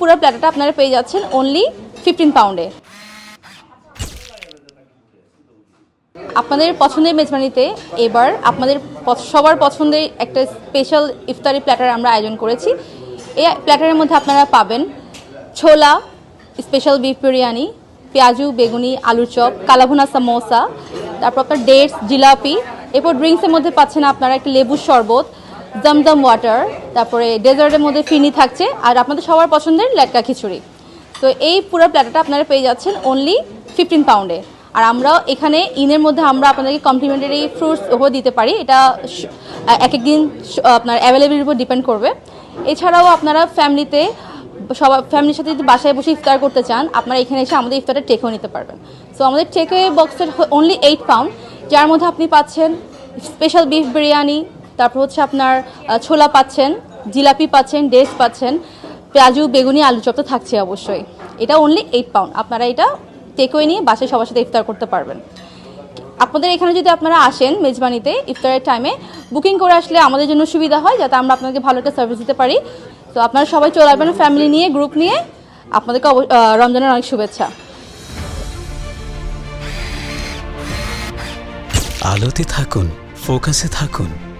পুরো প্ল্যাটারটা আপনারা পেয়ে যাচ্ছেন অনলি ফিফটিন পাউন্ডে আপনাদের পছন্দের মেজবানিতে এবার আপনাদের সবার পছন্দের একটা স্পেশাল ইফতারি প্ল্যাটার আমরা আয়োজন করেছি। এই প্ল্যাটারের মধ্যে আপনারা পাবেন ছোলা স্পেশাল বিফ বিরিয়ানি, পেঁয়াজু, বেগুনি, আলুর চপ, কালাভুনা সামোসা, তারপর আপনার ডেটস জিলাপি, এরপর ড্রিঙ্কসের মধ্যে পাচ্ছেন আপনারা একটা লেবুর শরবত দমদম ওয়াটার তারপরে ডেজার্টের মধ্যে ফিনি থাকছে, আর আপনাদের সবার পছন্দের লেটকা খিচুড়ি। তো এই পুরো প্ল্যাটারটা আপনারা পেয়ে যাচ্ছেন অনলি ফিফটিন পাউন্ডে আর আমরা এখানে ইনের মধ্যে আমরা আপনাদেরকে কমপ্লিমেন্টারি ফ্রুটস উপর দিতে পারি। এটা এক একদিন আপনার অ্যাভেলেবিলির উপর ডিপেন্ড করবে। এছাড়াও আপনারা ফ্যামিলিতে সবার ফ্যামিলির সাথে যদি বাসায় বসে ইফতার করতে চান, আপনারা এখানে এসে আমাদের ইফতারটা টেকেও নিতে পারবেন। সো আমাদের টেকে বক্সের অনলি এইট পাউন্ড যার মধ্যে আপনি পাচ্ছেন স্পেশাল বিফ বিরিয়ানি তারপর হচ্ছে আপনার ছোলা পাচ্ছেন, জিলাপি পাচ্ছেন ডেস পাচ্ছেন, পেঁয়াজু, বেগুনি, আলু চপ তো থাকছে অবশ্যই। এটা অনলি এইট পাউন্ড আপনারা এটা টেকওয়ে নিয়ে বাসায় সবার সাথে ইফতার করতে পারবেন। আপনাদের এখানে যদি আপনারা আসেন মেজবানিতে ইফতারের টাইমে বুকিং করে আসলে আমাদের জন্য সুবিধা হয়, যাতে আমরা আপনাকে ভালো একটা সার্ভিস দিতে পারি। তো আপনারা সবাই চলে আসবেন ফ্যামিলি নিয়ে গ্রুপ নিয়ে। আপনাদেরকে রমজানের অনেক শুভেচ্ছা। আলোতে থাকুন ফোকাসে থাকুন।